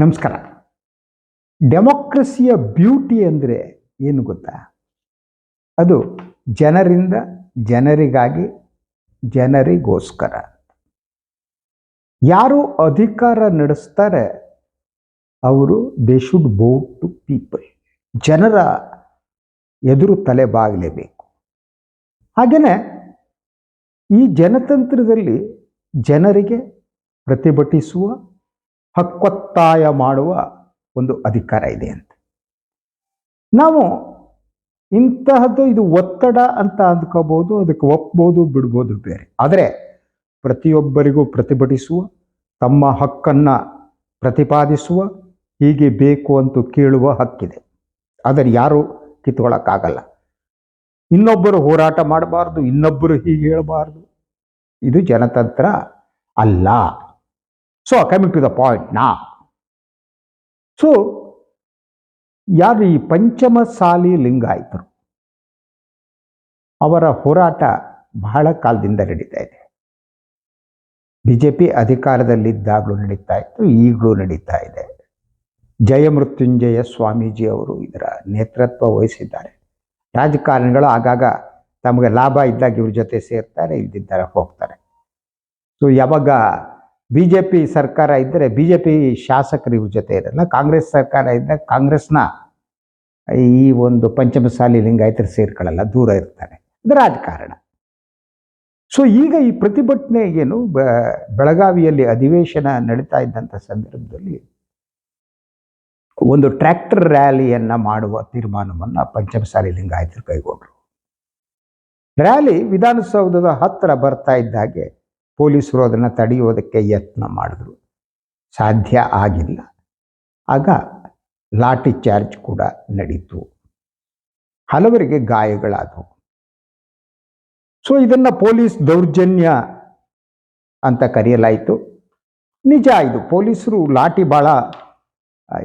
ನಮಸ್ಕಾರ. ಡೆಮೋಕ್ರಸಿಯ ಬ್ಯೂಟಿ ಅಂದರೆ ಏನು ಗೊತ್ತಾ? ಅದು ಜನರಿಂದ ಜನರಿಗಾಗಿ, ಜನರಿಗೋಸ್ಕರ. ಯಾರು ಅಧಿಕಾರ ನಡೆಸ್ತಾರೆ, ಅವರು they should bow to people ಜನರ ಎದುರು ತಲೆ ಬಾಗಲೇಬೇಕು. ಹಾಗೆಯೇ ಈ ಜನತಂತ್ರದಲ್ಲಿ ಜನರಿಗೆ ಪ್ರತಿಭಟಿಸುವ ಹಕ್ಕೊತ್ತಾಯ ಮಾಡುವ ಒಂದು ಅಧಿಕಾರ ಇದೆ ಅಂತ. ನಾವು ಇಂತಹದ್ದು ಇದು ಒತ್ತಡ ಅಂತ ಅಂದ್ಕೋಬಹುದು, ಅದಕ್ಕೆ ಒಪ್ಬೋದು, ಬಿಡ್ಬೋದು ಬೇರೆ. ಆದರೆ ಪ್ರತಿಯೊಬ್ಬರಿಗೂ ಪ್ರತಿಭಟಿಸುವ, ತಮ್ಮ ಹಕ್ಕನ್ನು ಪ್ರತಿಪಾದಿಸುವ, ಹೀಗೆ ಬೇಕು ಅಂತ ಕೇಳುವ ಹಕ್ಕಿದೆ. ಆದರೆ ಯಾರು ಕಿತ್ಕೊಳ್ಳೋಕ್ಕಾಗಲ್ಲ ಇನ್ನೊಬ್ಬರು ಹೋರಾಟ ಮಾಡಬಾರ್ದು, ಇನ್ನೊಬ್ಬರು ಹೀಗೆ ಹೇಳಬಾರ್ದು. ಇದು ಜನತಂತ್ರ ಅಲ್ಲ. So coming to the point ನಾ ಸೊ ಯಾರು ಈ ಪಂಚಮಸಾಲಿ ಲಿಂಗಾಯಿತರು? ಅವರ ಹೋರಾಟ ಬಹಳ ಕಾಲದಿಂದ ನಡೀತಾ ಇದೆ. ಬಿ ಜೆ ಪಿ ಅಧಿಕಾರದಲ್ಲಿದ್ದಾಗಲೂ ನಡೀತಾ ಇತ್ತು, ಈಗಲೂ ನಡೀತಾ ಇದೆ. ಜಯಮೃತ್ಯುಂಜಯ ಸ್ವಾಮೀಜಿ ಅವರು ಇದರ ನೇತೃತ್ವ ವಹಿಸಿದ್ದಾರೆ. ರಾಜಕಾರಣಿಗಳು ಆಗಾಗ ತಮಗೆ ಲಾಭ ಇದ್ದಾಗ ಇವ್ರ ಜೊತೆ ಸೇರ್ತಾರೆ, ಇಲ್ದಿದ್ದಾರೆ ಹೋಗ್ತಾರೆ. ಸೊ ಯಾವಾಗ ಬಿ ಜೆ ಪಿ ಸರ್ಕಾರ ಇದ್ದರೆ ಬಿ ಜೆ ಪಿ ಶಾಸಕರು ಇವ್ರ ಜೊತೆ ಇರಲ್ಲ. ಕಾಂಗ್ರೆಸ್ ಸರ್ಕಾರ ಇದ್ದರೆ ಕಾಂಗ್ರೆಸ್ನ ಈ ಒಂದು ಪಂಚಮಸಾಲಿ ಲಿಂಗಾಯತರು ಸೇರ್ಕೊಳ್ಳಲ್ಲ, ದೂರ ಇರ್ತಾರೆ. ಇದು ರಾಜಕಾರಣ. ಸೊ ಈಗ ಈ ಪ್ರತಿಭಟನೆ ಏನು ಬೆಳಗಾವಿಯಲ್ಲಿ ಅಧಿವೇಶನ ನಡೀತಾ ಇದ್ದಂಥ ಸಂದರ್ಭದಲ್ಲಿ ಒಂದು ಟ್ರ್ಯಾಕ್ಟರ್ ರ್ಯಾಲಿಯನ್ನು ಮಾಡುವ ತೀರ್ಮಾನವನ್ನು ಪಂಚಮಸಾಲಿ ಲಿಂಗಾಯತರು ಕೈಗೊಂಡರು. ರ್ಯಾಲಿ ವಿಧಾನಸೌಧದ ಹತ್ತಿರ ಬರ್ತಾ ಇದ್ದಾಗೆ ಪೊಲೀಸರು ಅದನ್ನು ತಡೆಯೋದಕ್ಕೆ ಯತ್ನ ಮಾಡಿದ್ರು. ಸಾಧ್ಯ ಆಗಿಲ್ಲ. ಆಗ ಲಾಠಿ ಚಾರ್ಜ್ ಕೂಡ ನಡೀತು. ಹಲವರಿಗೆ ಗಾಯಗಳಾದವು. ಸೊ, ಇದನ್ನು ಪೊಲೀಸ್ ದೌರ್ಜನ್ಯ ಅಂತ ಕರೆಯಲಾಯಿತು. ನಿಜ ಇದು, ಪೊಲೀಸರು ಲಾಠಿ ಭಾಳ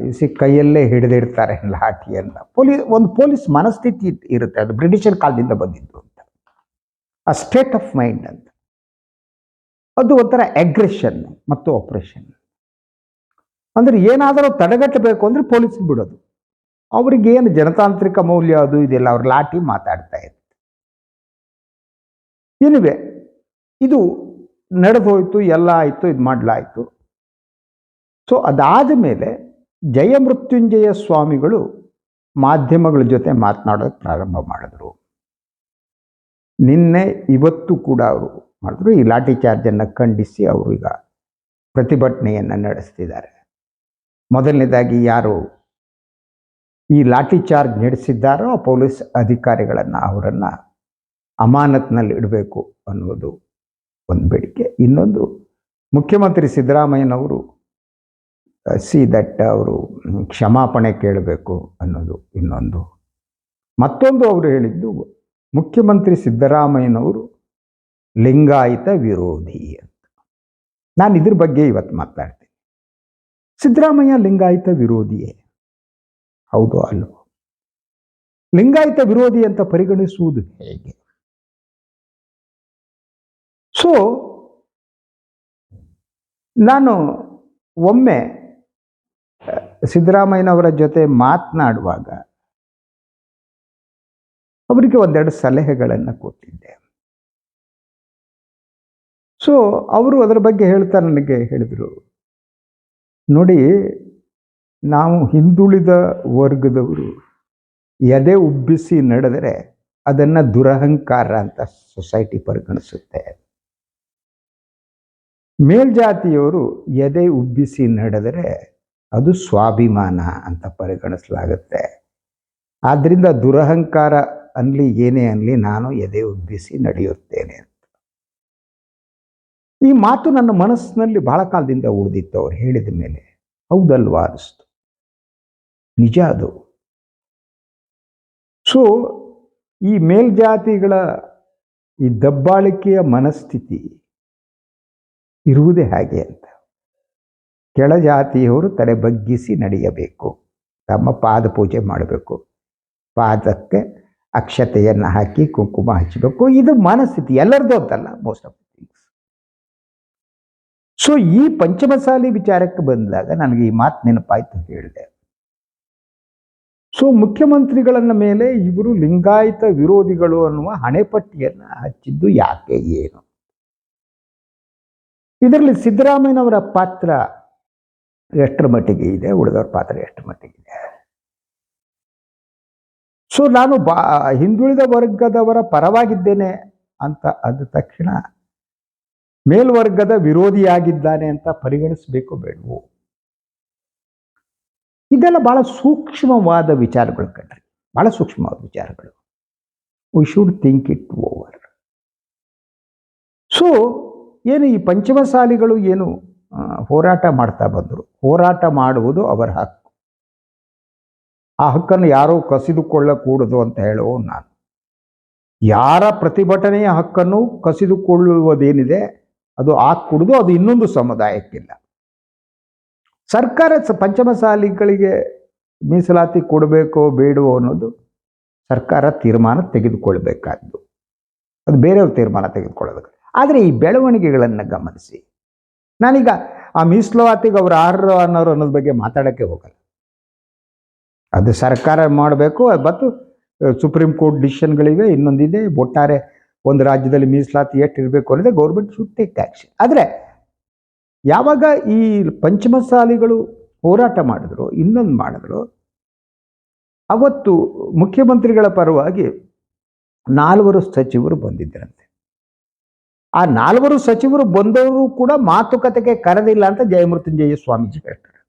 ಇಸಿ ಕೈಯಲ್ಲೇ ಹಿಡಿದಿಡ್ತಾರೆ ಲಾಠಿಯನ್ನು. ಪೊಲೀಸ್ ಒಂದು ಪೊಲೀಸ್ ಮನಸ್ಥಿತಿ ಇರುತ್ತೆ, ಅದು ಬ್ರಿಟಿಷರ್ ಕಾಲದಿಂದ ಬಂದಿದ್ದು ಅಂತ. ಆ ಸ್ಟೇಟ್ ಆಫ್ ಮೈಂಡ್ ಅಂತ. ಅದು ಒಂಥರ ಅಗ್ರೆಷನ್ ಮತ್ತು ಆಪರೇಷನ್ ಅಂದರೆ ಏನಾದರೂ ತಡೆಗಟ್ಟಬೇಕು ಅಂದರೆ ಪೊಲೀಸ್ ಬಿಡೋದು. ಅವ್ರಿಗೆ ಏನು ಜನತಾಂತ್ರಿಕ ಮೌಲ್ಯ ಅದು ಇದೆಲ್ಲ ಅವ್ರ ಲಾಠಿ ಮಾತಾಡ್ತಾ ಇರುತ್ತೆ ಏನಿವೆ ಇದು ನಡೆದು ಹೋಯ್ತು ಎಲ್ಲ ಆಯಿತು, ಇದು ಮಾಡಲಾಯಿತು. ಸೊ ಅದಾದ ಮೇಲೆ ಜಯಮೃತ್ಯುಂಜಯ ಸ್ವಾಮಿಗಳು ಮಾಧ್ಯಮಗಳ ಜೊತೆ ಮಾತನಾಡೋದು ಪ್ರಾರಂಭ ಮಾಡಿದ್ರು. ನಿನ್ನೆ ಇವತ್ತು ಕೂಡ ಅವರು ಮಾಡಿದ್ರು. ಈ ಲಾಠಿ ಚಾರ್ಜನ್ನು ಖಂಡಿಸಿ ಅವರು ಈಗ ಪ್ರತಿಭಟನೆಯನ್ನು ನಡೆಸ್ತಿದ್ದಾರೆ. ಮೊದಲನೇದಾಗಿ ಯಾರು ಈ ಲಾಠಿ ಚಾರ್ಜ್ ನಡೆಸಿದ್ದಾರೋ ಪೊಲೀಸ್ ಅಧಿಕಾರಿಗಳನ್ನು ಅವರನ್ನು ಅಮಾನತ್ನಲ್ಲಿ ಇಡಬೇಕು ಅನ್ನೋದು ಒಂದು ಬೇಡಿಕೆ. ಇನ್ನೊಂದು, ಮುಖ್ಯಮಂತ್ರಿ ಸಿದ್ದರಾಮಯ್ಯನವರು ಸಿ ದಟ್ ಅವರು ಕ್ಷಮಾಪಣೆ ಕೇಳಬೇಕು ಅನ್ನೋದು ಇನ್ನೊಂದು. ಮತ್ತೊಂದು ಅವರು ಹೇಳಿದ್ದು ಮುಖ್ಯಮಂತ್ರಿ ಸಿದ್ದರಾಮಯ್ಯನವರು ಲಿಂಗಾಯತ ವಿರೋಧಿ ಅಂತ. ನಾನು ಇದ್ರ ಬಗ್ಗೆ ಇವತ್ತು ಮಾತಾಡ್ತೀನಿ. ಸಿದ್ದರಾಮಯ್ಯ ಲಿಂಗಾಯತ ವಿರೋಧಿಯೇ? ಹೌದು ಅಲ್ವೋ ಲಿಂಗಾಯತ ವಿರೋಧಿ ಅಂತ ಪರಿಗಣಿಸುವುದು ಹೇಗೆ? ಸೊ ನಾನು ಒಮ್ಮೆ ಸಿದ್ದರಾಮಯ್ಯನವರ ಜೊತೆ ಮಾತನಾಡುವಾಗ, ಅವರಿಗೆ ಒಂದೆರಡು ಸಲಹೆಗಳನ್ನು ಕೊಟ್ಟಿದ್ದೆ. ಸೊ ಅವರು ಅದರ ಬಗ್ಗೆ ಹೇಳ್ತಾ ನನಗೆ ಹೇಳಿದರು. ನೋಡಿ, ನಾವು ಹಿಂದುಳಿದ ವರ್ಗದವರು ಎದೆ ಉಬ್ಬಿಸಿ ನಡೆದರೆ ಅದನ್ನು ದುರಹಂಕಾರ ಅಂತ ಸೊಸೈಟಿ ಪರಿಗಣಿಸುತ್ತೆ. ಮೇಲ್ಜಾತಿಯವರು ಎದೆ ಉಬ್ಬಿಸಿ ನಡೆದರೆ ಅದು ಸ್ವಾಭಿಮಾನ ಅಂತ ಪರಿಗಣಿಸಲಾಗುತ್ತೆ. ಆದ್ದರಿಂದ ದುರಹಂಕಾರ ಅನ್ಲಿ ಏನೇ ಅನ್ಲಿ ನಾನು ಎದೆ ಉಬ್ಬಿಸಿ ನಡೆಯುತ್ತೇನೆ ಅಂತ. ಈ ಮಾತು ನನ್ನ ಮನಸ್ಸಿನಲ್ಲಿ ಬಹಳ ಕಾಲದಿಂದ ಉಳಿದಿತ್ತು, ಅವ್ರು ಹೇಳಿದ ಮೇಲೆ. ಹೌದಲ್ವಾ ಅನಿಸ್ತು ನಿಜ ಅದು. ಸೊ ಈ ಮೇಲ್ಜಾತಿಗಳ ಈ ದಬ್ಬಾಳಿಕೆಯ ಮನಸ್ಥಿತಿ ಇರುವುದೇ ಹಾಗೆ ಅಂತ. ಕೆಳಜಾತಿಯವರು ತಲೆ ಬಗ್ಗಿಸಿ ನಡೆಯಬೇಕು. ತಮ್ಮ ಪಾದ ಪೂಜೆ ಮಾಡಬೇಕು. ಪಾದಕ್ಕೆ ಅಕ್ಷತೆಯನ್ನು ಹಾಕಿ ಕುಂಕುಮ ಹಚ್ಚಬೇಕು ಇದು ಮನಸ್ಥಿತಿ ಎಲ್ಲರದ್ದು ಅಂತಲ್ಲ ಮೋಸ್ಟ್ ಆಫ್ ಸೊ ಈ ಪಂಚಮಸಾಲಿ ವಿಚಾರಕ್ಕೆ ಬಂದಾಗ ನನಗೆ ಈ ಮಾತು ನೆನಪಾಯ್ತು ಹೇಳಿದೆ. ಸೊ ಮುಖ್ಯಮಂತ್ರಿಗಳನ್ನ ಮೇಲೆ ಇವರು ಲಿಂಗಾಯತ ವಿರೋಧಿಗಳು ಅನ್ನುವ ಹಣೆಪಟ್ಟಿಯನ್ನ ಹಚ್ಚಿದ್ದು ಯಾಕೆ ಏನು? ಇದರಲ್ಲಿ ಸಿದ್ದರಾಮಯ್ಯನವರ ಪಾತ್ರ ಎಷ್ಟರ ಮಟ್ಟಿಗೆ ಇದೆ? ಉಳಿದವರ ಪಾತ್ರ ಎಷ್ಟರ ಮಟ್ಟಿಗೆ ಇದೆ? ಸೊ ನಾನು ಬಾ ಹಿಂದುಳಿದ ವರ್ಗದವರ ಪರವಾಗಿದ್ದೇನೆ ಅಂತ ಅಂದ ತಕ್ಷಣ ಮೇಲ್ವರ್ಗದ ವಿರೋಧಿಯಾಗಿದ್ದಾನೆ ಅಂತ ಪರಿಗಣಿಸಬೇಕು ಬೇಡವು? ಇದೆಲ್ಲ ಬಹಳ ಸೂಕ್ಷ್ಮವಾದ ವಿಚಾರಗಳು ಕಣ್ರಿ. ಬಹಳ ಸೂಕ್ಷ್ಮವಾದ ವಿಚಾರಗಳು. We should think it over so ಏನು ಈ ಪಂಚಮಸಾಲಿಗಳು ಏನು ಹೋರಾಟ ಮಾಡ್ತಾ ಬಂದರು? ಹೋರಾಟ ಮಾಡುವುದು ಅವರ ಹಕ್ಕು. ಆ ಹಕ್ಕನ್ನು ಯಾರೋ ಕಸಿದುಕೊಳ್ಳಕೂಡದು ಅಂತ ಹೇಳುವ ನಾನು. ಯಾರ ಪ್ರತಿಭಟನೆಯ ಹಕ್ಕನ್ನು ಕಸಿದುಕೊಳ್ಳುವುದೇನಿದೆ? ಅದು ಹಾಕೂಡುದು ಅದು ಇನ್ನೊಂದು ಸಮುದಾಯಕ್ಕಿಲ್ಲ. ಸರ್ಕಾರ ಪಂಚಮಸಾಲಿಗಳಿಗೆ ಮೀಸಲಾತಿ ಕೊಡಬೇಕೋ ಬೇಡವೋ ಅನ್ನೋದು ಸರ್ಕಾರ ತೀರ್ಮಾನ ತೆಗೆದುಕೊಳ್ಬೇಕಾದ್ದು. ಅದು ಬೇರೆಯವ್ರ ತೀರ್ಮಾನ ತೆಗೆದುಕೊಳ್ಳೋದು ಆದರೆ ಈ ಬೆಳವಣಿಗೆಗಳನ್ನು ಗಮನಿಸಿ. ನಾನೀಗ ಆ ಮೀಸಲಾತಿಗೆ ಅವ್ರು ಆರ್ರು ಅನ್ನೋರು ಅನ್ನೋದ್ರ ಬಗ್ಗೆ ಮಾತಾಡೋಕ್ಕೆ ಹೋಗಲ್ಲ. ಅದು ಸರ್ಕಾರ ಮಾಡಬೇಕು ಮತ್ತು ಸುಪ್ರೀಂ ಕೋರ್ಟ್ ಡಿಸಿಷನ್ಗಳಿವೆ, ಇನ್ನೊಂದಿದೆ, ಒಟ್ಟಾರೆ ಒಂದು ರಾಜ್ಯದಲ್ಲಿ ಮೀಸಲಾತಿ ಎಷ್ಟು ಇರಬೇಕು ಅನ್ನೋದೇ ಗೌರ್ಮೆಂಟ್ ಶುಡ್ ಟೇಕ್ ಆ್ಯಕ್ಷನ್ ಆದರೆ ಯಾವಾಗ ಈ ಪಂಚಮಸಾಲಿಗಳು ಹೋರಾಟ ಮಾಡಿದ್ರು, ಇನ್ನೊಂದು ಮಾಡಿದ್ರು, ಅವತ್ತು ಮುಖ್ಯಮಂತ್ರಿಗಳ ಪರವಾಗಿ ನಾಲ್ವರು ಸಚಿವರು ಬಂದಿದ್ದರಂತೆ. ಆ ನಾಲ್ವರು ಸಚಿವರು ಬಂದವರು ಕೂಡ ಮಾತುಕತೆಗೆ ಕರೆದಿಲ್ಲ ಅಂತ ಜಯಮೃತ್ಯುಂಜಯ ಸ್ವಾಮೀಜಿ ಹೇಳ್ತಾರೆ.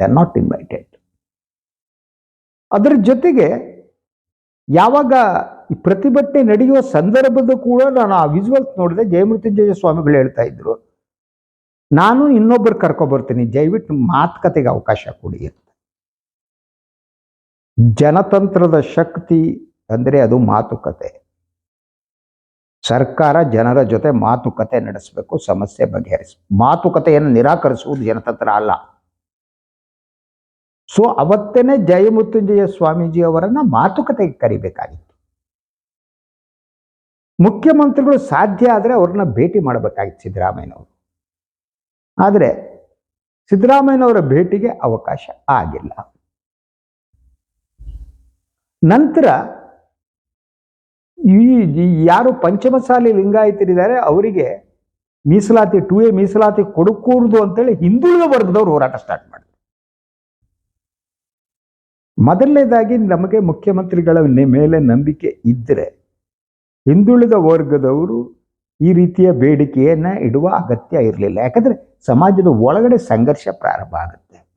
ದೇ ಆರ್ ನಾಟ್ ಇನ್ವೈಟೆಡ್ ಅದರ ಜೊತೆಗೆ ಯಾವಾಗ ಈ ಪ್ರತಿಭಟನೆ ನಡೆಯುವ ಸಂದರ್ಭದ ಕೂಡ ನಾನು ಆ ವಿಜುವಲ್ಸ್ ನೋಡಿದೆ. ಜಯಮೃತ್ಯುಂಜಯ ಸ್ವಾಮಿಗಳು ಹೇಳ್ತಾ ಇದ್ರು, ನಾನು ಇನ್ನೊಬ್ಬರು ಕರ್ಕೊಬರ್ತೀನಿ ದಯವಿಟ್ಟು ಮಾತುಕತೆಗೆ ಅವಕಾಶ ಕೊಡಿ ಅಂತ. ಜನತಂತ್ರದ ಶಕ್ತಿ ಅಂದರೆ ಅದು ಮಾತುಕತೆ. ಸರ್ಕಾರ ಜನರ ಜೊತೆ ಮಾತುಕತೆ ನಡೆಸಬೇಕು, ಸಮಸ್ಯೆ ಬಗೆಹರಿಸ, ಮಾತುಕತೆಯನ್ನು ನಿರಾಕರಿಸುವುದು ಜನತಂತ್ರ ಅಲ್ಲ. ಸೊ ಅವತ್ತೇನೆ ಜಯಮೃತ್ಯುಂಜಯ ಸ್ವಾಮೀಜಿ ಅವರನ್ನ ಮಾತುಕತೆಗೆ ಕರಿಬೇಕಾಗಿತ್ತು. ಮುಖ್ಯಮಂತ್ರಿಗಳು ಸಾಧ್ಯ ಆದರೆ ಅವ್ರನ್ನ ಭೇಟಿ ಮಾಡಬೇಕಾಗಿತ್ತು ಸಿದ್ದರಾಮಯ್ಯನವರು. ಆದರೆ ಸಿದ್ದರಾಮಯ್ಯನವರ ಭೇಟಿಗೆ ಅವಕಾಶ ಆಗಿಲ್ಲ. ನಂತರ ಈ ಯಾರು ಪಂಚಮಸಾಲಿ ಲಿಂಗಾಯತರಿದ್ದಾರೆ ಅವರಿಗೆ ಮೀಸಲಾತಿ ಟು ಎ ಮೀಸಲಾತಿ ಕೊಡಕೂಡ್ದು ಅಂತೇಳಿ ಹಿಂದುಳಿದ ವರ್ಗದವರು ಹೋರಾಟ ಸ್ಟಾರ್ಟ್ ಮಾಡಿದ್ರು. ಮೊದಲನೇದಾಗಿ ನಮಗೆ ಮುಖ್ಯಮಂತ್ರಿಗಳ ಮೇಲೆ ನಂಬಿಕೆ ಇದ್ದರೆ ಹಿಂದುಳಿದ ವರ್ಗದವರು ಈ ರೀತಿಯ ಬೇಡಿಕೆಯನ್ನ ಇಡುವ ಅಗತ್ಯ ಇರಲಿಲ್ಲ. ಯಾಕಂದ್ರೆ ಸಮಾಜದ ಒಳಗಡೆ ಸಂಘರ್ಷ ಪ್ರಾರಂಭ ಆಗುತ್ತೆ.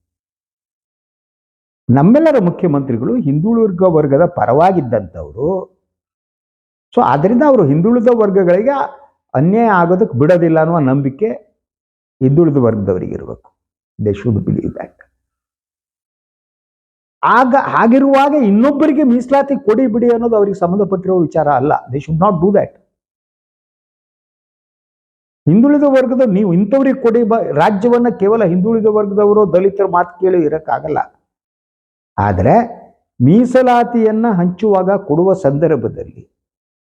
ನಮ್ಮೆಲ್ಲರ ಮುಖ್ಯಮಂತ್ರಿಗಳು ಹಿಂದುಳಿದ ವರ್ಗದ ಪರವಾಗಿದ್ದಂಥವರು. ಸೊ ಆದ್ದರಿಂದ ಅವರು ಹಿಂದುಳಿದ ವರ್ಗಗಳಿಗೆ ಅನ್ಯಾಯ ಆಗೋದಕ್ಕೆ ಬಿಡೋದಿಲ್ಲ ಅನ್ನುವ ನಂಬಿಕೆ ಹಿಂದುಳಿದ ವರ್ಗದವರಿಗೆ ಇರಬೇಕು. ದೇ ಶುಡ್ ಬಿಲೀವ್ ದಟ್ ಆಗ ಹಾಗಿರುವಾಗ ಇನ್ನೊಬ್ಬರಿಗೆ ಮೀಸಲಾತಿ ಕೊಡಿ ಬಿಡಿ ಅನ್ನೋದು ಅವರಿಗೆ ಸಂಬಂಧಪಟ್ಟಿರೋ ವಿಚಾರ ಅಲ್ಲ. They should not do that ಹಿಂದುಳಿದ ವರ್ಗದ ನೀವು ಇಂಥವ್ರಿಗೆ ಕೊಡಿ ಬ, ರಾಜ್ಯವನ್ನ ಕೇವಲ ಹಿಂದುಳಿದ ವರ್ಗದವರು ದಲಿತರ ಮಾತು ಕೇಳಿ ಇರಕ್ಕಾಗಲ್ಲ. ಆದರೆ ಮೀಸಲಾತಿಯನ್ನ ಹಂಚುವಾಗ ಕೊಡುವ ಸಂದರ್ಭದಲ್ಲಿ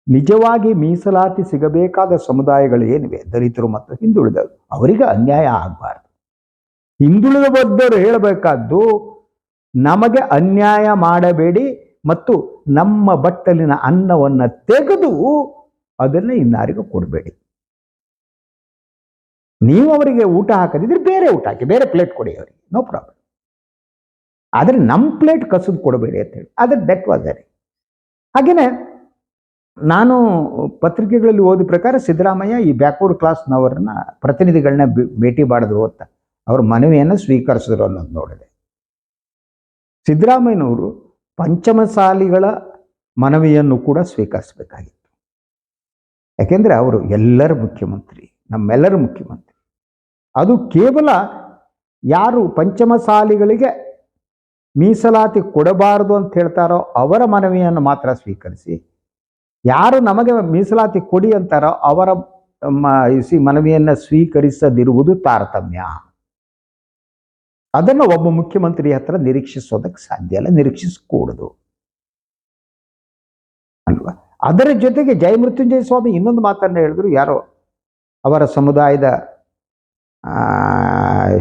ನಿಜವಾಗಿ ಮೀಸಲಾತಿ ಸಿಗಬೇಕಾದ ಸಮುದಾಯಗಳು ಏನಿವೆ? ದಲಿತರು ಮತ್ತು ಹಿಂದುಳಿದವರು. ಅವರಿಗೆ ಅನ್ಯಾಯ ಆಗಬಾರ್ದು. ಹಿಂದುಳಿದ ವರ್ಗದವರು ಹೇಳಬೇಕಾದ್ದು ನಮಗೆ ಅನ್ಯಾಯ ಮಾಡಬೇಡಿ ಮತ್ತು ನಮ್ಮ ಬಟ್ಟಲಿನ ಅನ್ನವನ್ನು ತೆಗೆದು ಅದನ್ನು ಇನ್ನಾರಿಗೂ ಕೊಡಬೇಡಿ. ನೀವು ಅವರಿಗೆ ಊಟ ಹಾಕದಿದ್ರೆ ಬೇರೆ ಊಟ ಹಾಕಿ, ಬೇರೆ ಪ್ಲೇಟ್ ಕೊಡಿ ಅವರಿಗೆ ನೋ ಪ್ರಾಬ್ಲಮ್ ಆದರೆ ನಮ್ಮ ಪ್ಲೇಟ್ ಕಸದು ಕೊಡಬೇಡಿ ಅಂತ ಹೇಳಿ, ಆದರೆ ದಟ್ ವಾಸ್ ಅರಿ ಹಾಗೆಯೇ ನಾನು ಪತ್ರಿಕೆಗಳಲ್ಲಿ ಓದಿದ ಪ್ರಕಾರ ಸಿದ್ದರಾಮಯ್ಯ ಈ ಬ್ಯಾಕ್ವರ್ಡ್ ಕ್ಲಾಸ್ನವರನ್ನ ಪ್ರತಿನಿಧಿಗಳನ್ನ ಭೇಟಿ ಮಾಡಿದ್ರು ಅಂತ, ಅವ್ರ ಮನವಿಯನ್ನು ಸ್ವೀಕರಿಸಿದ್ರು ಅನ್ನೋದು ನೋಡಿದೆ. ಸಿದ್ದರಾಮಯ್ಯನವರು ಪಂಚಮಸಾಲಿಗಳ ಮನವಿಯನ್ನು ಕೂಡ ಸ್ವೀಕರಿಸಬೇಕಾಗಿತ್ತು. ಯಾಕೆಂದರೆ ಅವರು ಎಲ್ಲರ ಮುಖ್ಯಮಂತ್ರಿ, ನಮ್ಮೆಲ್ಲರ ಮುಖ್ಯಮಂತ್ರಿ. ಅದು ಕೇವಲ ಯಾರು ಪಂಚಮಸಾಲಿಗಳಿಗೆ ಮೀಸಲಾತಿ ಕೊಡಬಾರದು ಅಂತ ಹೇಳ್ತಾರೋ ಅವರ ಮನವಿಯನ್ನು ಮಾತ್ರ ಸ್ವೀಕರಿಸಿ, ಯಾರು ನಮಗೆ ಮೀಸಲಾತಿ ಕೊಡಿ ಅಂತಾರೋ ಅವರ ಮನವಿಯನ್ನು ಸ್ವೀಕರಿಸದಿರುವುದು ತಾರತಮ್ಯ. ಅದನ್ನು ಒಬ್ಬ ಮುಖ್ಯಮಂತ್ರಿ ಹತ್ರ ನಿರೀಕ್ಷಿಸೋದಕ್ಕೆ ಸಾಧ್ಯ ಇಲ್ಲ, ನಿರೀಕ್ಷಿಸಕೂಡದು. ಅಲ್ವಾ? ಅದರ ಜೊತೆಗೆ ಜಯಮೃತ್ಯುಂಜಯ ಸ್ವಾಮಿ ಇನ್ನೊಂದು ಮಾತನ್ನು ಹೇಳಿದ್ರು, ಯಾರೋ ಅವರ ಸಮುದಾಯದ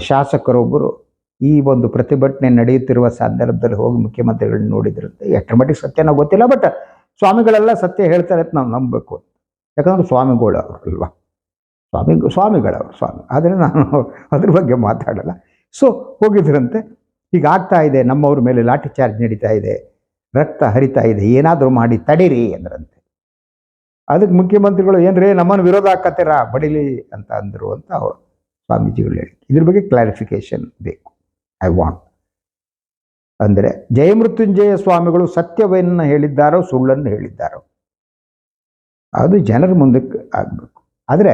ಶಾಸಕರೊಬ್ಬರು ಈ ಒಂದು ಪ್ರತಿಭಟನೆ ನಡೆಯುತ್ತಿರುವ ಸಂದರ್ಭದಲ್ಲಿ ಹೋಗಿ ಮುಖ್ಯಮಂತ್ರಿಗಳನ್ನ ನೋಡಿದ್ರಂತೆ ಎಷ್ಟರ ಮಟ್ಟಿಗೆ ಸತ್ಯನೋ ಗೊತ್ತಿಲ್ಲ, ಬಟ್ ಸ್ವಾಮಿಗಳೆಲ್ಲ ಸತ್ಯ ಹೇಳ್ತಾರೆ ಅಂತ ನಾವು ನಂಬಬೇಕು ಯಾಕಂದ್ರೆ ಸ್ವಾಮಿಗಳು ಅವರು ಅಲ್ವಾ? ಸ್ವಾಮಿ, ಸ್ವಾಮಿಗಳವರು, ಸ್ವಾಮಿ. ಆದರೆ ನಾನು ಅದ್ರ ಬಗ್ಗೆ ಮಾತಾಡಲ್ಲ. ಸೊ ಹೋಗಿದ್ರಂತೆ. ಈಗ ಆಗ್ತಾ ಇದೆ, ನಮ್ಮವ್ರ ಮೇಲೆ ಲಾಠಿ ಚಾರ್ಜ್ ನಡೀತಾ ಇದೆ, ರಕ್ತ ಹರಿತಾ ಇದೆ, ಏನಾದರೂ ಮಾಡಿ ತಡೀರಿ ಅಂದ್ರಂತೆ ಅದಕ್ಕೆ ಮುಖ್ಯಮಂತ್ರಿಗಳು, ಏನ್ರಿ, ನಮ್ಮನ್ನು ವಿರೋಧ ಹಾಕತ್ತೀರಾ, ಬಡಿಲಿ ಅಂತ ಅಂದರು ಅಂತ ಅವರು ಸ್ವಾಮೀಜಿಗಳು ಹೇಳಿ ಇದ್ರ ಬಗ್ಗೆ ಕ್ಲಾರಿಫಿಕೇಶನ್ ಬೇಕು ಐ ವಾಂಟ್ ಅಂದರೆ ಜಯಮೃತ್ಯುಂಜಯ ಸ್ವಾಮಿಗಳು ಸತ್ಯವನ್ನು ಹೇಳಿದ್ದಾರೋ, ಸುಳ್ಳನ್ನು ಹೇಳಿದ್ದಾರೋ. ಅದು ಜನರ ಮುಂದಕ್ಕೆ ಆಗಬೇಕು. ಆದರೆ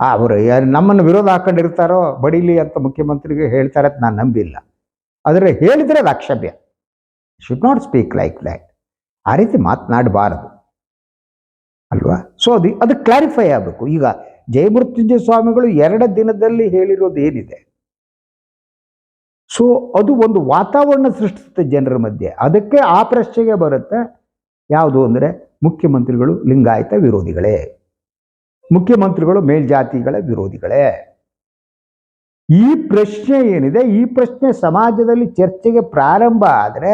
ಅವರು ಯಾರು ನಮ್ಮನ್ನು ವಿರೋಧ ಹಾಕೊಂಡಿರ್ತಾರೋ ಬಡಿಲಿ ಅಂತ ಮುಖ್ಯಮಂತ್ರಿಗೆ ಹೇಳ್ತಾರೆ ಅಂತ ನಾನು ನಂಬಿಲ್ಲ. ಆದರೆ ಹೇಳಿದರೆ ರಾಕ್ಷಭ್ಯ should not speak like that ಆ ರೀತಿ ಮಾತನಾಡಬಾರದು. ಅಲ್ವಾ? ಸೊ ಅದು ಅದು ಕ್ಲಾರಿಫೈ ಆಗಬೇಕು. ಈಗ ಜಯಮೃತ್ಯುಂಜಯ ಸ್ವಾಮಿಗಳು ಎರಡು ದಿನದಲ್ಲಿ ಹೇಳಿರೋದು ಏನಿದೆ? ಸೊ ಅದು ಒಂದು ವಾತಾವರಣ ಸೃಷ್ಟಿಸುತ್ತೆ ಜನರ ಮಧ್ಯೆ. ಅದಕ್ಕೆ ಆ ಪ್ರಶ್ನೆಗೆ ಬರುತ್ತೆ. ಯಾವುದು ಅಂದರೆ ಮುಖ್ಯಮಂತ್ರಿಗಳು ಲಿಂಗಾಯತ ವಿರೋಧಿಗಳೇ. ಮುಖ್ಯಮಂತ್ರಿಗಳು ಮೇಲ್ಜಾತಿಗಳ ವಿರೋಧಿಗಳೇ. ಈ ಪ್ರಶ್ನೆ ಏನಿದೆ? ಈ ಪ್ರಶ್ನೆ ಸಮಾಜದಲ್ಲಿ ಚರ್ಚೆಗೆ ಪ್ರಾರಂಭ ಆದರೆ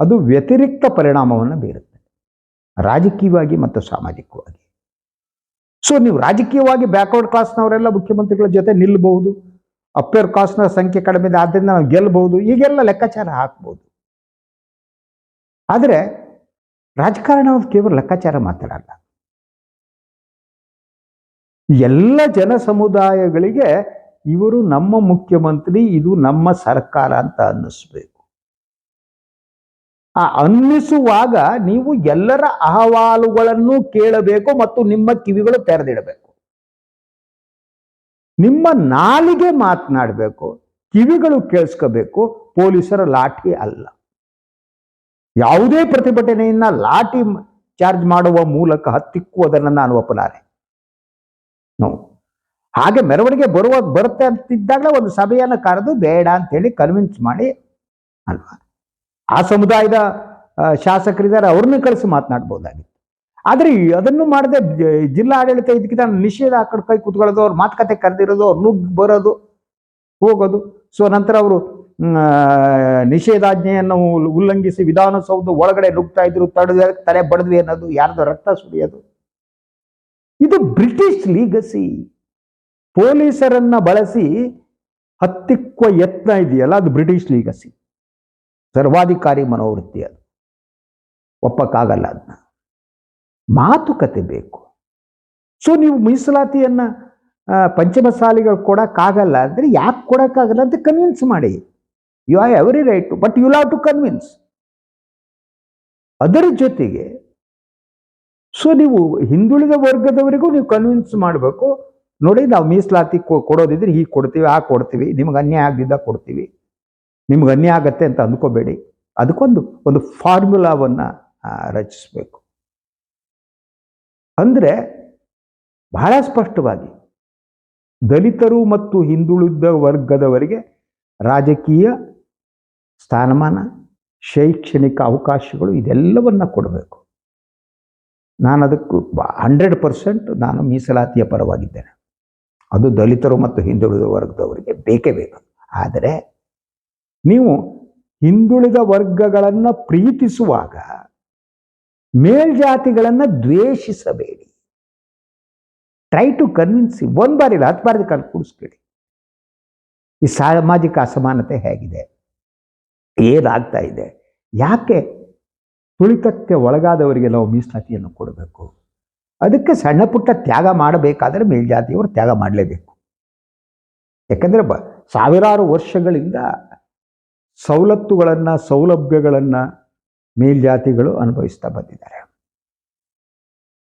ಅದು ವ್ಯತಿರಿಕ್ತ ಪರಿಣಾಮವನ್ನು ಬೀರುತ್ತೆ. ರಾಜಕೀಯವಾಗಿ ಮತ್ತು ಸಾಮಾಜಿಕವಾಗಿ. ಸೊ ನೀವು ರಾಜಕೀಯವಾಗಿ ಬ್ಯಾಕ್ವರ್ಡ್ ಕ್ಲಾಸ್ನವರೆಲ್ಲ ಮುಖ್ಯಮಂತ್ರಿಗಳ ಜೊತೆ ನಿಲ್ಲಬಹುದು ಅಪ್ಪರ್ ಕ್ಲಾಸ್ನ ಸಂಖ್ಯೆ ಕಡಿಮೆ ಇದೆ ಆದ್ದರಿಂದ ನಾವು ಗೆಲ್ಲಬಹುದು ಈಗೆಲ್ಲ ಲೆಕ್ಕಾಚಾರ ಹಾಕ್ಬೋದು. ಆದರೆ ರಾಜಕಾರಣ ಕೇವಲ ಲೆಕ್ಕಾಚಾರ ಮಾತಾಡಲ್ಲ ಎಲ್ಲ ಜನ ಸಮುದಾಯಗಳಿಗೆ ಇವರು ನಮ್ಮ ಮುಖ್ಯಮಂತ್ರಿ, ಇದು ನಮ್ಮ ಸರ್ಕಾರ ಅಂತ ಅನ್ನಿಸ್ಬೇಕು. ಆ ಅನ್ನಿಸುವಾಗ ನೀವು ಎಲ್ಲರ ಅಹವಾಲುಗಳನ್ನು ಕೇಳಬೇಕು ಮತ್ತು ನಿಮ್ಮ ಕಿವಿಗಳು ತೆರೆದಿಡಬೇಕು. ನಿಮ್ಮ ನಾಲಿಗೆ ಮಾತನಾಡಬೇಕು, ಕಿವಿಗಳು ಕೇಳಿಸ್ಕೋಬೇಕು, ಪೊಲೀಸರ ಲಾಠಿ ಅಲ್ಲ. ಯಾವುದೇ ಪ್ರತಿಭಟನೆಯನ್ನ ಲಾಠಿ ಚಾರ್ಜ್ ಮಾಡುವ ಮೂಲಕ ಹತ್ತಿಕ್ಕುವುದನ್ನು ನಾನು ಒಪ್ಪಲಾರೆ. ನೋ ಹಾಗೆ ಮೆರವಣಿಗೆ ಬರುವ, ಬರುತ್ತೆ ಅಂತಿದ್ದಾಗಲೇ ಒಂದು ಸಭೆಯನ್ನು ಕರೆದು ಬೇಡ ಅಂತೇಳಿ ಕನ್ವಿನ್ಸ್ ಮಾಡಿ ಅಲ್ವಾ? ಆ ಸಮುದಾಯದ ಶಾಸಕರಿದ್ದಾರೆ, ಅವ್ರನ್ನ ಕಳಿಸಿ ಮಾತನಾಡ್ಬೋದಾಗಿತ್ತು. ಆದರೆ ಅದನ್ನು ಮಾಡದೆ ಜಿಲ್ಲಾ ಆಡಳಿತ ಇದಕ್ಕಿಂತ ನಿಷೇಧ ಆ ಕಡೆ ಕೈ ಕೂತ್ಕೊಳ್ಳೋದು, ಅವ್ರ ಮಾತುಕತೆ ಕರೆದಿರೋದು, ಅವ್ರು ನುಗ್ಗಿ ಬರೋದು, ಹೋಗೋದು. ಸೊ, ನಂತರ ಅವರು ನಿಷೇಧಾಜ್ಞೆಯನ್ನು ಉಲ್ಲಂಘಿಸಿ ವಿಧಾನಸೌಧ ಒಳಗಡೆ ನುಗ್ತಾ ಇದ್ರು, ತಡೆದ ತಲೆ ಬಡದ್ವಿ ಅನ್ನೋದು ಯಾರ್ದೋ ರಕ್ತ ಸುರಿಯೋದು. ಇದು ಬ್ರಿಟಿಷ್ ಲೀಗಸಿ. ಪೊಲೀಸರನ್ನ ಬಳಸಿ ಹತ್ತಿಕ್ಕುವ ಯತ್ನ ಇದೆಯಲ್ಲ, ಅದು ಬ್ರಿಟಿಷ್ ಲೀಗಸಿ. ಸರ್ವಾಧಿಕಾರಿ ಮನೋವೃತ್ತಿ ಅದು. ಒಪ್ಪಕ್ಕಾಗಲ್ಲ ಅದನ್ನ ಮಾತುಕತೆ ಬೇಕು. ಸೊ ನೀವು ಮೀಸಲಾತಿಯನ್ನ ಪಂಚಮಸಾಲಿಗಳು ಕೊಡೋಕ್ಕಾಗಲ್ಲ ಅಂದ್ರೆ ಯಾಕೆ ಕೊಡೋಕ್ಕಾಗಲ್ಲ ಅಂತ ಕನ್ವಿನ್ಸ್ ಮಾಡಿ. You have every right but you have to convince ಅದರ ಜೊತೆಗೆ ಸೊ ನೀವು ಹಿಂದುಳಿದ ವರ್ಗದವರಿಗೂ ನೀವು ಕನ್ವಿನ್ಸ್ ಮಾಡಬೇಕು. ನೋಡಿ, ನಾವು ಮೀಸಲಾತಿ ಕೊಡೋದಿದ್ರೆ ಹೀಗೆ ಕೊಡ್ತೀವಿ, ಆ ಕೊಡ್ತೀವಿ. ನಿಮ್ಗೆ ಅನ್ಯಾಯ ಆಗದಿದ್ದ ಕೊಡ್ತೀವಿ. ನಿಮ್ಗೆ ಅನ್ಯಾಯ ಆಗತ್ತೆ ಅಂತ ಅಂದ್ಕೋಬೇಡಿ. ಅದಕ್ಕೊಂದು, ಒಂದು ಫಾರ್ಮುಲಾವನ್ನು ರಚಿಸಬೇಕು. ಅಂದರೆ, ಬಹಳ ಸ್ಪಷ್ಟವಾಗಿ, ದಲಿತರು ಮತ್ತು ಹಿಂದುಳಿದ ವರ್ಗದವರಿಗೆ ರಾಜಕೀಯ ಸ್ಥಾನಮಾನ, ಶೈಕ್ಷಣಿಕ ಅವಕಾಶಗಳು ಇದೆಲ್ಲವನ್ನ ಕೊಡಬೇಕು. ನಾನು ಅದಕ್ಕೂ ಹಂಡ್ರೆಡ್ ಪರ್ಸೆಂಟ್ ನಾನು ಮೀಸಲಾತಿಯ ಪರವಾಗಿದ್ದೇನೆ. ಅದು ದಲಿತರು ಮತ್ತು ಹಿಂದುಳಿದ ವರ್ಗದವರಿಗೆ ಬೇಕೇ ಬೇಕು. ಆದರೆ ನೀವು ಹಿಂದುಳಿದ ವರ್ಗಗಳನ್ನು ಪ್ರೀತಿಸುವಾಗ ಮೇಲ್ಜಾತಿಗಳನ್ನು ದ್ವೇಷಿಸಬೇಡಿ. ಟ್ರೈ ಟು ಕನ್ವಿನ್ಸ್ ಒಂದು ಬಾರಿ ಇಲ್ಲ, ಹತ್ತು ಬಾರಿ ಕಲ್ ಕೂಡಿಸ್ಬೇಡಿ. ಈ ಸಾಮಾಜಿಕ ಅಸಮಾನತೆ ಹೇಗಿದೆ? ಏನಾಗ್ತಾ ಇದೆ? ಯಾಕೆ ತುಳಿತಕ್ಕೆ ಒಳಗಾದವರಿಗೆ ನಾವು ಮೀಸಲಾತಿಯನ್ನು ಕೊಡಬೇಕು. ಅದಕ್ಕೆ ಸಣ್ಣ ಪುಟ್ಟ ತ್ಯಾಗ ಮಾಡಬೇಕಾದರೆ ಮೇಲ್ಜಾತಿಯವರು ತ್ಯಾಗ ಮಾಡಲೇಬೇಕು. ಯಾಕಂದರೆ ಬ, ಸಾವಿರಾರು ವರ್ಷಗಳಿಂದ ಸವಲತ್ತುಗಳನ್ನು, ಸೌಲಭ್ಯಗಳನ್ನು ಮೇಲ್ಜಾತಿಗಳು ಅನುಭವಿಸ್ತಾ ಬಂದಿದ್ದಾರೆ.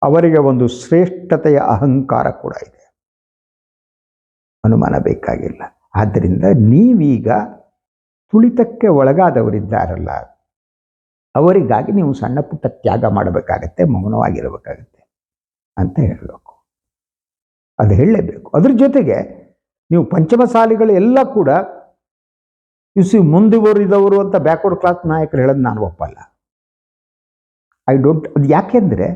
ಅವರಿಗೆ ಒಂದು ಶ್ರೇಷ್ಠತೆಯ ಅಹಂಕಾರ ಕೂಡ ಇದೆ. ಅನುಮಾನ ಬೇಕಾಗಿಲ್ಲ. ಆದ್ದರಿಂದ ನೀವೀಗ ತುಳಿತಕ್ಕೆ ಒಳಗಾದವರಿದ್ದಾರಲ್ಲ ಅವರಿಗಾಗಿ ನೀವು ಸಣ್ಣ ಪುಟ್ಟ ತ್ಯಾಗ ಮಾಡಬೇಕಾಗತ್ತೆ, ಮೌನವಾಗಿರಬೇಕಾಗತ್ತೆ ಅಂತ ಹೇಳಬೇಕು. ಅದು ಹೇಳಲೇಬೇಕು. ಅದ್ರ ಜೊತೆಗೆ ನೀವು ಪಂಚಮಸಾಲಿಗಳು ಎಲ್ಲ ಕೂಡ ಇಸಿ ಮುಂದುವರಿದವರು ಅಂತ ಬ್ಯಾಕ್ವರ್ಡ್ ಕ್ಲಾಸ್ ನಾಯಕರು ಹೇಳೋದು ನಾನು ಒಪ್ಪಲ್ಲ. ಐ ಡೋಂಟ್ ಅದು ಯಾಕೆಂದರೆ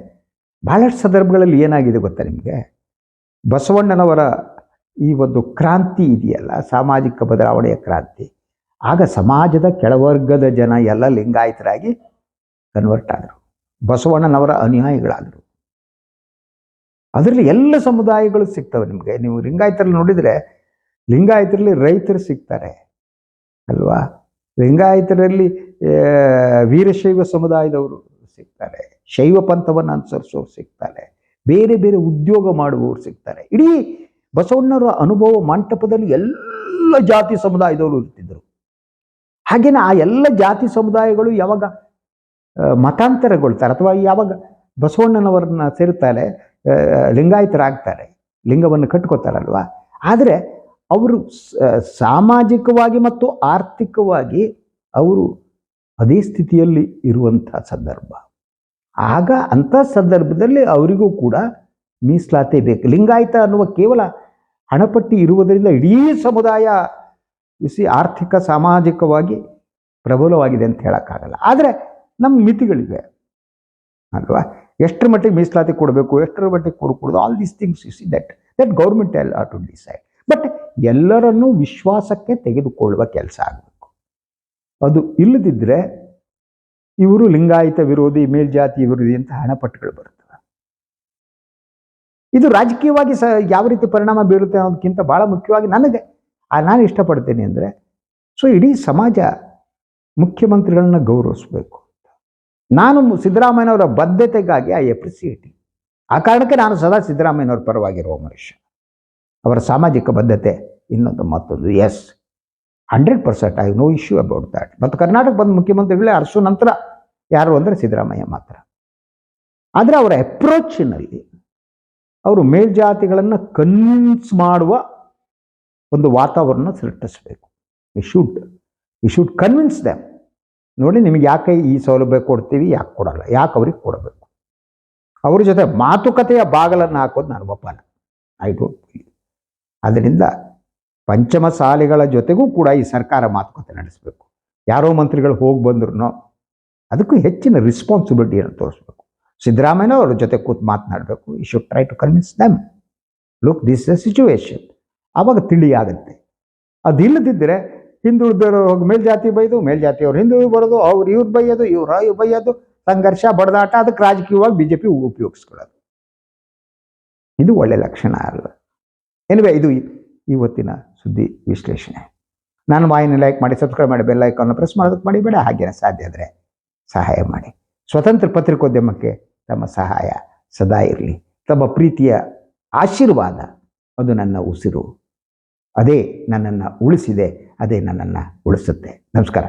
ಬಹಳಷ್ಟು ಸಂದರ್ಭಗಳಲ್ಲಿ ಏನಾಗಿದೆ ಗೊತ್ತಾ ನಿಮಗೆ? ಬಸವಣ್ಣನವರ ಈ ಒಂದು ಕ್ರಾಂತಿ ಇದೆಯಲ್ಲ, ಸಾಮಾಜಿಕ ಬದಲಾವಣೆಯ ಕ್ರಾಂತಿ. ಆಗ ಸಮಾಜದ ಕೆಳವರ್ಗದ ಜನ ಎಲ್ಲ ಲಿಂಗಾಯತರಾಗಿ ಕನ್ವರ್ಟ್ ಆದರು. ಬಸವಣ್ಣನವರ ಅನುಯಾಯಿಗಳಾದರು. ಅದರಲ್ಲಿ ಎಲ್ಲ ಸಮುದಾಯಗಳು ಸಿಗ್ತವೆ ನಿಮಗೆ. ನೀವು ಲಿಂಗಾಯತರಲ್ಲಿ ನೋಡಿದರೆ, ಲಿಂಗಾಯತರಲ್ಲಿ ರೈತರು ಸಿಗ್ತಾರೆ, ಅಲ್ವಾ? ಲಿಂಗಾಯತರಲ್ಲಿ ವೀರಶೈವ ಸಮುದಾಯದವರು ಸಿಗ್ತಾರೆ, ಶೈವ ಪಂಥವನ್ನು ಅನುಸರಿಸೋರು ಸಿಗ್ತಾರೆ, ಬೇರೆ ಬೇರೆ ಉದ್ಯೋಗ ಮಾಡುವವರು ಸಿಗ್ತಾರೆ. ಇಡೀ ಬಸವಣ್ಣರ ಅನುಭವ ಮಂಟಪದಲ್ಲಿ ಎಲ್ಲ ಜಾತಿ ಸಮುದಾಯದವರು ಇರ್ತಿದ್ರು. ಹಾಗೇನೆ ಆ ಎಲ್ಲ ಜಾತಿ ಸಮುದಾಯಗಳು ಯಾವಾಗ ಮತಾಂತರಗೊಳ್ತಾರೆ ಅಥವಾ ಯಾವಾಗ ಬಸವಣ್ಣನವರನ್ನ ಸೇರ್ತಾರೆ ಲಿಂಗಾಯತರಾಗ್ತಾರೆ, ಲಿಂಗವನ್ನು ಕಟ್ಕೋತಾರಲ್ವಾ? ಆದರೆ ಅವರು ಸಾಮಾಜಿಕವಾಗಿ ಮತ್ತು ಆರ್ಥಿಕವಾಗಿ ಅವರು ಅದೇ ಸ್ಥಿತಿಯಲ್ಲಿ ಇರುವಂಥ ಸಂದರ್ಭ. ಆಗ ಅಂಥ ಸಂದರ್ಭದಲ್ಲಿ ಅವರಿಗೂ ಕೂಡ ಮೀಸಲಾತಿ ಬೇಕು. ಲಿಂಗಾಯತ ಅನ್ನುವ ಕೇವಲ ಹಣಪಟ್ಟಿ ಇರುವುದರಿಂದ ಇಡೀ ಸಮುದಾಯ ಬಿಸಿ ಆರ್ಥಿಕ, ಸಾಮಾಜಿಕವಾಗಿ ಪ್ರಬಲವಾಗಿದೆ ಅಂತ ಹೇಳೋಕ್ಕಾಗಲ್ಲ. ಆದರೆ ನಮ್ಮ ಮಿತಿಗಳಿವೆ. ಅಲ್ವಾ? ಎಷ್ಟರ ಮಟ್ಟಿಗೆ ಮೀಸಲಾತಿ ಕೊಡಬೇಕು, ಎಷ್ಟರ ಮಟ್ಟಿಗೆ ಕೊಡಕೂಡದು all these things is that that government has to decide but ಎಲ್ಲರನ್ನೂ ವಿಶ್ವಾಸಕ್ಕೆ ತೆಗೆದುಕೊಳ್ಳುವ ಕೆಲಸ ಆಗಬೇಕು. ಅದು ಇಲ್ಲದಿದ್ದರೆ ಇವರು ಲಿಂಗಾಯಿತ ವಿರೋಧಿ, ಮೇಲ್ಜಾತಿ ವಿರೋಧಿ ಅಂತ ಹಣಪಟ್ಟುಗಳು ಬರ್ತವೆ ಇದು ರಾಜಕೀಯವಾಗಿ ಸ ಯಾವ ರೀತಿ ಪರಿಣಾಮ ಬೀರುತ್ತೆ ಅನ್ನೋದಕ್ಕಿಂತ ಭಾಳ ಮುಖ್ಯವಾಗಿ ನನಗೆ ನಾನು ಇಷ್ಟಪಡ್ತೇನೆ ಅಂದರೆ ಸೊ ಇಡೀ ಸಮಾಜ ಮುಖ್ಯಮಂತ್ರಿಗಳನ್ನ ಗೌರವಿಸಬೇಕು. ನಾನು ಸಿದ್ದರಾಮಯ್ಯನವರ ಬದ್ಧತೆಗಾಗಿ ಐ ಅಪ್ರಿಸಿಯೇಟ್ ಆ ಕಾರಣಕ್ಕೆ ನಾನು ಸದಾ ಸಿದ್ದರಾಮಯ್ಯನವ್ರ ಪರವಾಗಿರುವ ಮನುಷ್ಯ. ಅವರ ಸಾಮಾಜಿಕ ಬದ್ಧತೆ ಇನ್ನೊಂದು ಮತ್ತೊಂದು. Yes hundred percent I know issue about that ಮತ್ತು ಕರ್ನಾಟಕ ಬಂದ ಮುಖ್ಯಮಂತ್ರಿಗಳೇ ಅರಸು ನಂತರ ಯಾರು ಅಂದರೆ ಸಿದ್ದರಾಮಯ್ಯ ಮಾತ್ರ. ಆದರೆ ಅವರ ಅಪ್ರೋಚಿನಲ್ಲಿ ಅವರು ಮೇಲ್ಜಾತಿಗಳನ್ನು ಕನ್ವಿನ್ಸ್ ಮಾಡುವ ಒಂದು ವಾತಾವರಣ ಸೃಷ್ಟಿಸಬೇಕು. You should you should convince them ನೋಡಿ ನಿಮಗೆ ಯಾಕೆ ಈ ಸೌಲಭ್ಯ ಕೊಡ್ತೀವಿ, ಯಾಕೆ ಕೊಡಲ್ಲ? ಯಾಕೆ ಅವ್ರಿಗೆ ಕೊಡಬೇಕು? ಅವ್ರ ಜೊತೆ ಮಾತುಕತೆಯ ಬಾಗಲನ್ನು ಹಾಕೋದು ನಾನು ಒಪ್ಪಲ್ಲ ಐ ಡೋಂಟ್ ಅದರಿಂದ ಪಂಚಮ ಸಾಲಿಗಳ ಜೊತೆಗೂ ಕೂಡ ಈ ಸರ್ಕಾರ ಮಾತುಕತೆ ನಡೆಸಬೇಕು. ಯಾರೋ ಮಂತ್ರಿಗಳು ಹೋಗಿ ಬಂದ್ರು ಅದಕ್ಕೂ ಹೆಚ್ಚಿನ ರಿಸ್ಪಾನ್ಸಿಬಿಲಿಟಿಯನ್ನು ತೋರಿಸ್ಬೇಕು. ಸಿದ್ದರಾಮಯ್ಯ ಅವ್ರ ಜೊತೆ ಕೂತು ಮಾತನಾಡಬೇಕು. ಈ should try to convince them look this situation ಆವಾಗ ತಿಳಿಯಾಗುತ್ತೆ. ಅದಿಲ್ಲದಿದ್ದರೆ ಹಿಂದುಳಿದವರು ಮೇಲ್ ಮೇಲ್ಜಾತಿ ಬೈದು ಮೇಲ್ಜಾತಿಯವ್ರು ಹಿಂದುಳಿದು ಬರೋದು, ಅವ್ರು ಇವ್ರು ಬೈಯೋದು, ಇವ್ರು ಇವ್ರು ಬೈಯೋದು, ಸಂಘರ್ಷ, ಬಡದಾಟ ಅದಕ್ಕೆ ರಾಜಕೀಯವಾಗಿ ಬಿ ಜೆ ಉಪಯೋಗಿಸ್ಕೊಳ್ಳೋದು. ಇದು ಒಳ್ಳೆ ಲಕ್ಷಣ ಅಲ್ಲ ಎನಿವೆ ಇದು ಇವತ್ತಿನ ಸುದ್ದಿ ವಿಶ್ಲೇಷಣೆ. ನಾನು ವಾಹಿನಿ ಲೈಕ್ ಮಾಡಿ ಸಬ್ಸ್ಕ್ರೈಬ್ ಮಾಡಿ ಬೆಲ್ ಐಕಾನ್ನ ಪ್ರೆಸ್ ಮಾಡೋದಕ್ಕೆ ಮಾಡಿಬೇಡ. ಹಾಗೇನೆ ಸಾಧ್ಯ ಆದರೆ ಸಹಾಯ ಮಾಡಿ. ಸ್ವತಂತ್ರ ಪತ್ರಿಕೋದ್ಯಮಕ್ಕೆ ತಮ್ಮ ಸಹಾಯ ಸದಾ ಇರಲಿ. ತಮ್ಮ ಪ್ರೀತಿಯ ಆಶೀರ್ವಾದ ಅದು ನನ್ನ ಉಸಿರು. ಅದೇ ನನ್ನನ್ನು ಉಳಿಸಿದೆ. ಅದೇ ನನ್ನನ್ನು ಉಳಿಸುತ್ತೆ. ನಮಸ್ಕಾರ.